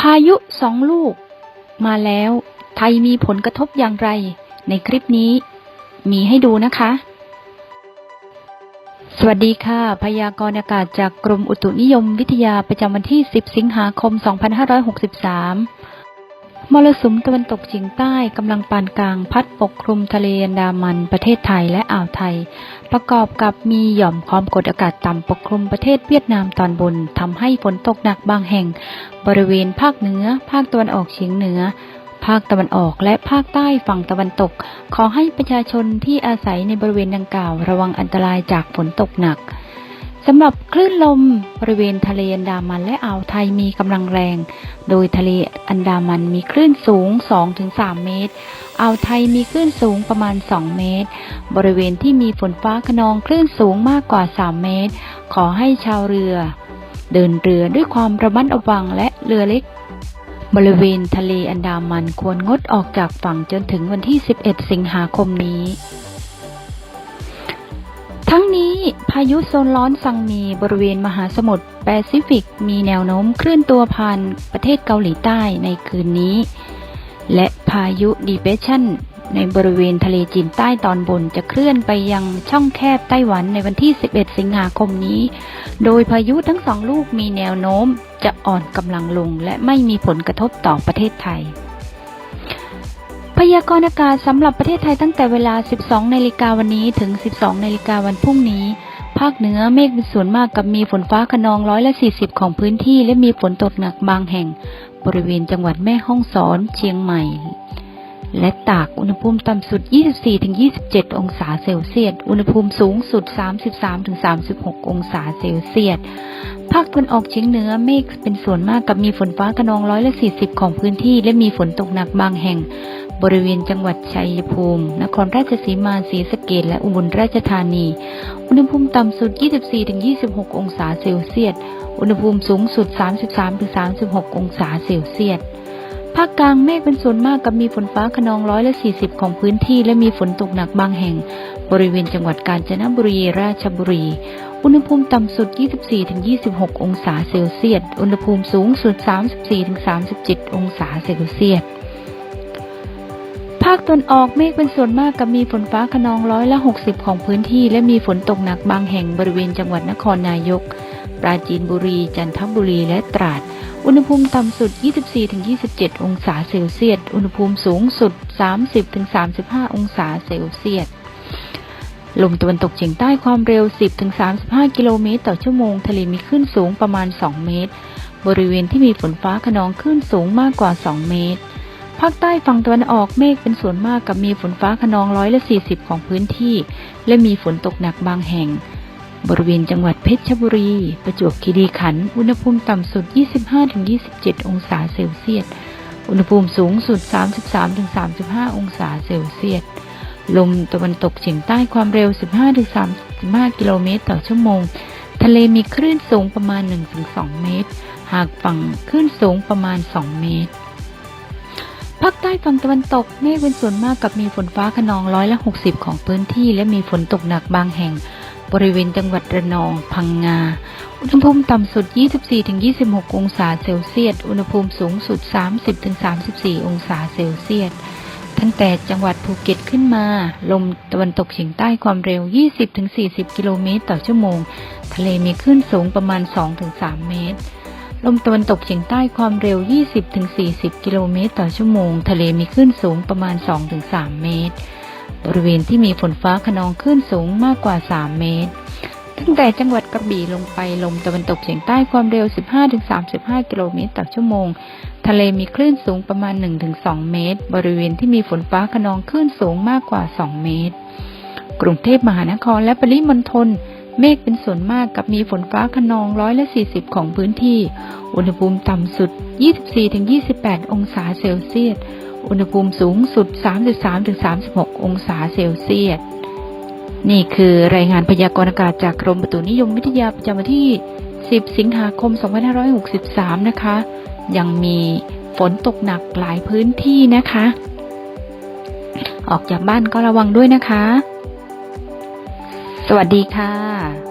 พายุสองลูก มาแล้ว ไทยมีผลกระทบอย่างไร ในคลิปนี้ มีให้ดูนะคะ สวัสดีค่ะ พยากรณ์อากาศจากกรมอุตุนิยมวิทยาประจำวันที่ 10 สิงหาคม 2563 มรสุมตะวันตกเฉียงใต้กำลังปานกลางพัดปกคลุมทะเลอันดามันประเทศไทยและอ่าวไทย ประกอบกับมีหย่อมความกดอากาศต่ำปกคลุมประเทศเวียดนามตอนบนทำให้ฝนตกหนักบางแห่ง บริเวณภาคเหนือ ภาคตะวันออกเฉียงเหนือ ภาคตะวันออกและภาคใต้ฝั่งตะวันตก ขอให้ประชาชนที่อาศัยในบริเวณดังกล่าวระวังอันตรายจากฝนตกหนัก สำหรับคลื่นลมบริเวณทะเลอันดามันและอ่าวไทยมีกำลังแรง โดยทะเลอันดามันมีคลื่นสูง 2-3 เมตร อ่าวไทยมีคลื่นสูงประมาณ 2 เมตร บริเวณที่มีฝนฟ้าขนองคลื่นสูงมากกว่า 3 เมตร ขอให้ชาวเรือ เดินเรือด้วยความระมัดระวังและเรือเล็ก บริเวณทะเลอันดามันควรงดออกจากฝั่งจนถึงวันที่ 11 สิงหาคมนี้ นี้พายุโซนร้อนซังมีบริเวณมหาสมุทรแปซิฟิก มีแนวโน้มเคลื่อนตัวผ่านประเทศเกาหลีใต้ในคืนนี้ และพายุดีเพชันในบริเวณทะเลจีนใต้ตอนบนจะเคลื่อนไปยังช่องแคบไต้หวันในวันที่ 11 สิงหาคมนี้ โดยพายุทั้งสองลูกมีแนวโน้มจะอ่อนกำลังลงและไม่มีผลกระทบต่อประเทศไทย พยากรณ์อากาศสำหรับประเทศไทยตั้งแต่เวลา 12 นาฬิกาวันนี้ถึง 12 นาฬิกาวันพรุ่งนี้ ภาคเหนือเมฆเป็นส่วนมากกับมีฝนฟ้าขนองร้อยละ40 ของพื้นที่ และมีฝนตกหนักบางแห่ง บริเวณจังหวัดแม่ฮ่องสอน เชียงใหม่ และตากอุณหภูมิต่ำสุด 24-27 องศาเซลเซียส อุณหภูมิสูงสุด 33-36 องศาเซลเซียส ภาคตะวันออกเฉียงเหนือเมฆเป็นส่วนมากกับมีฝนฟ้าขนองร้อยละ 40 ของพื้นที่ และมีฝนตกหนักบางแห่ง บริเวณจังหวัดชัยภูมิ นครราชสีมาศรีสะเกษและอุบลราชธานี อุณหภูมิต่ำสุด 24-26 องศาเซลเซียส อุณหภูมิสูงสุด 33-36 องศาเซลเซียส ภาคกลางเมฆเป็นส่วนมากกับมีฝนฟ้าขนองร้อยละ40 ของพื้นที่ และมีฝนตกหนักบางแห่ง บริเวณจังหวัดกาญจนบุรีราชบุรี อุณหภูมิต่ำสุด 24-26 องศาเซลเซียส อุณหภูมิสูงสุด 34-37 องศาเซลเซียสภาคตะวันออกเมฆเป็นส่วนมากกับมีฝนฟ้าขนองร้อยละ 60 ของพื้นที่ และมีฝนตกหนักบางแห่งบริเวณจังหวัดนครนายก ปราจีนบุรี จันทบุรีและตราด อุณหภูมิต่ำสุด 24-27 องศาเซลเซียส อุณหภูมิสูงสุด 30-35 องศาเซลเซียส ลมตะวันตกเฉียงใต้ความเร็ว 10-35 กิโลเมตรต่อชั่วโมง ทะเลมีคลื่นสูงประมาณ 2 เมตร บริเวณที่มีฝนฟ้าขนองคลื่นสูงมากกว่า 2 เมตร ภาคใต้ฝั่งตะวันออกเมฆเป็นส่วนมากกับมีฝนฟ้าขนองร้อยละ40 ของพื้นที่ และมีฝนตกหนักบางแห่ง บริเวณจังหวัดเพชรบุรี ประจวบคีรีขันธ์อุณหภูมิต่ำสุด 25-27 องศาเซลเซียส อุณหภูมิสูงสุด 33-35 องศาเซลเซียส ลมตะวันตกเฉียงใต้ความเร็ว 15-35 กิโลเมตรต่อชั่วโมง ทะเลมีคลื่นสูงประมาณ 1-2 เมตร หากฝั่งคลื่นสูงประมาณ 2 เมตรภาคใต้ฝั่งตะวันตกเมฆเป็นส่วนมากกับมีฝนฟ้าขนองร้อยละ 60 ของพื้นที่ และมีฝนตกหนักบางแห่ง บริเวณจังหวัดระนอง พังงา อุณหภูมิต่ำสุด 24-26 องศาเซลเซียส อุณหภูมิสูงสุด 30-34 องศาเซลเซียส ตั้งแต่จังหวัดภูเก็ตขึ้นมา ลมตะวันตกเฉียงใต้ความเร็ว 20-40 กิโลเมตรต่อชั่วโมง ทะเลมีคลื่นสูงประมาณ 2-3 เมตรลมตะวันตกเฉียงใต้ความเร็ว 20-40 กิโลเมตรต่อชั่วโมง ทะเลมีคลื่นสูงประมาณ 2-3 เมตร บริเวณที่มีฝนฟ้าขนองคลื่นสูงมากกว่า 3 เมตร ตั้งแต่จังหวัดกระบี่ลงไปลมตะวันตกเฉียงใต้ความเร็ว 15-35 กิโลเมตรต่อชั่วโมง ทะเลมีคลื่นสูงประมาณ 1-2 เมตร บริเวณที่มีฝนฟ้าขนองคลื่นสูงมากกว่า 2 เมตร กรุงเทพมหานครและปริมณฑลเมฆเป็นส่วนมากกับมีฝนฟ้าขนองร้อยละ 40 ของพื้นที่ อุณหภูมิต่ำสุด 24-28 องศาเซลเซียส อุณหภูมิสูงสุด 33-36 องศาเซลเซียส นี่คือรายงานพยากรณ์อากาศจากกรมอุตุนิยมวิทยาประจำวันที่ 10 สิงหาคม 2563 นะคะ ยังมีฝนตกหนักหลายพื้นที่นะคะ ออกจากบ้านก็ระวังด้วยนะคะ สวัสดีค่ะ